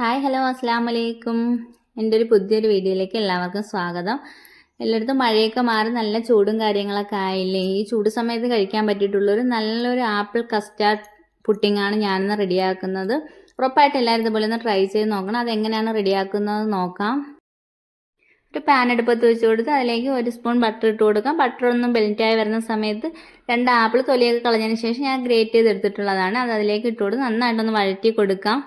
Hi hello അസ്സാം വലൈക്കും എന്റെ ഒരു പുതിയൊരു വീഡിയോയിലേക്ക് എല്ലാവർക്കും സ്വാഗതം. എല്ലായിടത്തും മഴയൊക്കെ മാറി നല്ല ചൂടും കാര്യങ്ങളൊക്കെ ആയില്ലേ? ഈ ചൂട് സമയത്ത് കഴിക്കാൻ പറ്റിയിട്ടുള്ളൊരു നല്ലൊരു ആപ്പിൾ കസ്റ്റാർഡ് പുട്ടിങ്ങാണ് ഞാനിന്ന് റെഡിയാക്കുന്നത്. ഉറപ്പായിട്ട് എല്ലാവരും ഇതുപോലെ ഒന്ന് ട്രൈ ചെയ്ത് നോക്കണം. അതെങ്ങനെയാണ് റെഡിയാക്കുന്നത് നോക്കാം. ഒരു പാൻ എടുപ്പത്ത് വെച്ച് കൊടുത്ത് അതിലേക്ക് ഒരു സ്പൂൺ ബട്ടർ ഇട്ട് കൊടുക്കാം. ബട്ടർ ഒന്ന് ബെൽറ്റായി വരുന്ന സമയത്ത് രണ്ട് ആപ്പിൾ തൊലിയൊക്കെ കളഞ്ഞതിന് ശേഷം ഞാൻ ഗ്രേറ്റ് ചെയ്ത് എടുത്തിട്ടുള്ളതാണ് അത് അതിലേക്ക് ഇട്ട് കൊടുത്ത് നന്നായിട്ടൊന്ന് വഴറ്റി കൊടുക്കാം.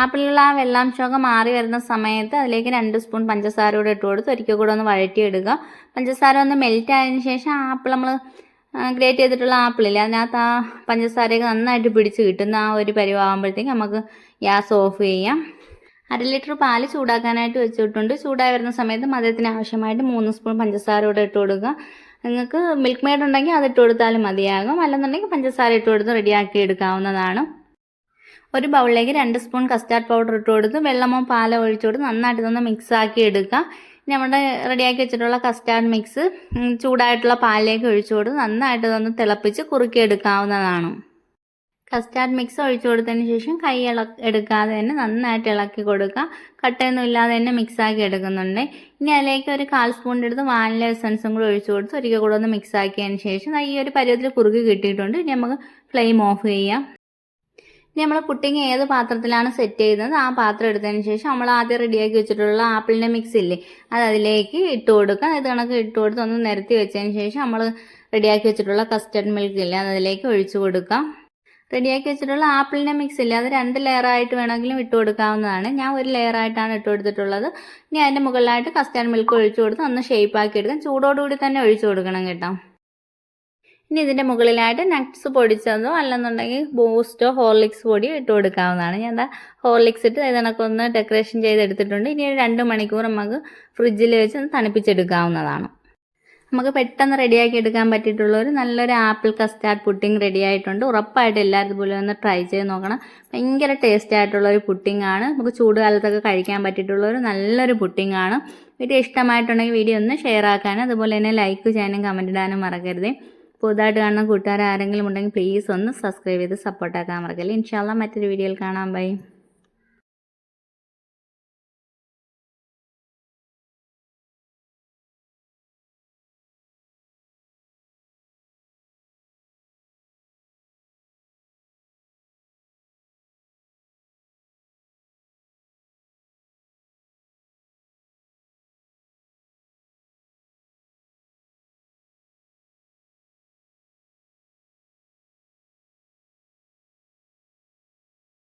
ആപ്പിളിലുള്ള ആ വെള്ളാംശമൊക്കെ മാറി വരുന്ന സമയത്ത് അതിലേക്ക് രണ്ട് സ്പൂൺ പഞ്ചസാര കൂടെ ഇട്ട് കൊടുത്ത് ഒരിക്കൽ കൂടെ ഒന്ന് വഴറ്റിയെടുക്കുക. പഞ്ചസാര ഒന്ന് മെൽറ്റ് ആയതിന് ശേഷം ആപ്പിൾ നമ്മൾ ഗ്രേറ്റ് ചെയ്തിട്ടുള്ള ആപ്പിളില്ലേ അതിനകത്ത് ആ പഞ്ചസാരയൊക്കെ നന്നായിട്ട് പിടിച്ച് കിട്ടുന്ന ആ ഒരു പരിവാകുമ്പോഴത്തേക്ക് നമുക്ക് ഗ്യാസ് ഓഫ് ചെയ്യാം. അര ലിറ്റർ പാൽ ചൂടാക്കാനായിട്ട് വെച്ചിട്ടുണ്ട്. ചൂടായി വരുന്ന സമയത്ത് മധുരത്തിന് ആവശ്യമായിട്ട് മൂന്ന് സ്പൂൺ പഞ്ചസാര കൂടെ ഇട്ട് കൊടുക്കുക. നിങ്ങൾക്ക് മിൽക്ക് മെയ്ഡ് ഉണ്ടെങ്കിൽ അത് ഇട്ട് കൊടുത്താലും മതിയാകും. അല്ലെന്നുണ്ടെങ്കിൽ പഞ്ചസാര ഇട്ട് കൊടുത്ത് റെഡിയാക്കി എടുക്കാവുന്നതാണ്. ഒരു ബൗളിലേക്ക് രണ്ട് സ്പൂൺ കസ്റ്റാർഡ് പൗഡർ ഇട്ട് കൊടുത്ത് വെള്ളമോ പാലോ ഒഴിച്ചു കൊടുത്ത് നന്നായിട്ട് ഇതൊന്ന് മിക്സ് ആക്കി എടുക്കുക നമ്മുടെ റെഡിയാക്കി വെച്ചിട്ടുള്ള കസ്റ്റാർഡ് മിക്സ് ചൂടായിട്ടുള്ള പാലിലേക്ക് ഒഴിച്ചു കൊടുത്ത് നന്നായിട്ട് ഇതൊന്ന് തിളപ്പിച്ച് കുറുക്കി എടുക്കാവുന്നതാണ്. കസ്റ്റാർഡ് മിക്സ് ഒഴിച്ചു കൊടുത്തതിന് ശേഷം കൈ ഇള എടുക്കാതെ തന്നെ നന്നായിട്ട് ഇളക്കി കൊടുക്കുക കട്ടയൊന്നും ഇല്ലാതെ തന്നെ മിക്സാക്കി എടുക്കുന്നുണ്ട്. ഇനി അതിലേക്ക് ഒരു കാൽ സ്പൂണിന്റെ എടുത്ത് വാനില എസൻസും കൂടി ഒഴിച്ചു കൊടുത്ത് ഒരിക്കൽ കൂടെ ഒന്ന് മിക്സാക്കിയതിന് ശേഷം ഈ ഒരു പരുവത്തിൽ കുറുകി കിട്ടിയിട്ടുണ്ട്. ഇനി നമുക്ക് ഫ്ലെയിം ഓഫ് ചെയ്യാം. ഇനി നമ്മൾ പുട്ടിങ് ഏത് പാത്രത്തിലാണ് സെറ്റ് ചെയ്യുന്നത് ആ പാത്രം എടുത്തതിന് ശേഷം നമ്മൾ ആദ്യം റെഡിയാക്കി വെച്ചിട്ടുള്ള ആപ്പിളിന്റെ മിക്സ് ഇല്ലേ അത് അതിലേക്ക് ഇട്ട് കൊടുക്കുക. അത് കണക്ക് ഇട്ട് കൊടുത്ത് ഒന്ന് നിരത്തി വെച്ചതിന് ശേഷം നമ്മൾ റെഡിയാക്കി വെച്ചിട്ടുള്ള കസ്റ്റർഡ് മിൽക്ക് ഇല്ലേ അത് അതിലേക്ക് ഒഴിച്ചു കൊടുക്കാം റെഡിയാക്കി വെച്ചിട്ടുള്ള ആപ്പിളിന്റെ മിക്സ് ഇല്ലേ അത് രണ്ട് ലെയറായിട്ട് വേണമെങ്കിലും ഇട്ട് കൊടുക്കാവുന്നതാണ്. ഞാൻ ഒരു ലെയറായിട്ടാണ് ഇട്ട് കൊടുത്തിട്ടുള്ളത്. ഇനി അതിന്റെ മുകളിലായിട്ട് കസ്റ്റർഡ് മിൽക്ക് ഒഴിച്ചു കൊടുത്ത് ഒന്ന് ഷേപ്പ് ആക്കി എടുക്കാം. ചൂടോടുകൂടി തന്നെ ഒഴിച്ചു കൊടുക്കണം കേട്ടോ. ഇനി ഇതിന്റെ മുകളിലായിട്ട് നട്ട്സ് പൊടിച്ചതോ അല്ലെന്നുണ്ടെങ്കിൽ ബൂസ്റ്റോ ഹോർലിക്സ് പൊടിയോ ഇട്ട് കൊടുക്കാവുന്നതാണ്. ഞാൻ എന്താ ഹോർലിക്സ് ഇട്ട് ഇതിനൊക്കൊന്ന് ഡെക്കറേഷൻ ചെയ്തെടുത്തിട്ടുണ്ട്. ഇനി ഒരു രണ്ട് മണിക്കൂർ നമുക്ക് ഫ്രിഡ്ജിൽ വെച്ച് തണുപ്പിച്ചെടുക്കാവുന്നതാണ്. നമുക്ക് പെട്ടെന്ന് റെഡിയാക്കി എടുക്കാൻ പറ്റിയിട്ടുള്ള ഒരു നല്ലൊരു ആപ്പിൾ കസ്റ്റാർഡ് പുഡിംഗ് റെഡി ആയിട്ടുണ്ട്. ഉറപ്പായിട്ട് എല്ലാവരും ഒന്ന് ട്രൈ ചെയ്ത് നോക്കണം. ഭയങ്കര ടേസ്റ്റ് ആയിട്ടുള്ള ഒരു പുഡിംഗ് ആണ്. നമുക്ക് ചൂടുകാലത്തൊക്കെ കഴിക്കാൻ പറ്റിയിട്ടുള്ള ഒരു നല്ലൊരു പുഡിംഗ് ആണ്. വീഡിയോ ഇഷ്ടമായിട്ടുണ്ടെങ്കിൽ വീഡിയോ ഒന്ന് ഷെയർ ആക്കാനും അതുപോലെ തന്നെ ലൈക്ക് ചെയ്യാനും കമന്റ് ഇടാനും മറക്കരുത്. പുതുതായിട്ട് കാണുന്ന കൂട്ടുകാർ ആരെങ്കിലും ഉണ്ടെങ്കിൽ പ്ലീസ് ഒന്ന് സബ്സ്ക്രൈബ് ചെയ്ത് സപ്പോർട്ടാക്കാൻ മറക്കല്ലേ. ഇൻഷാല്ല മറ്റൊരു വീഡിയോയിൽ കാണാം. ബൈ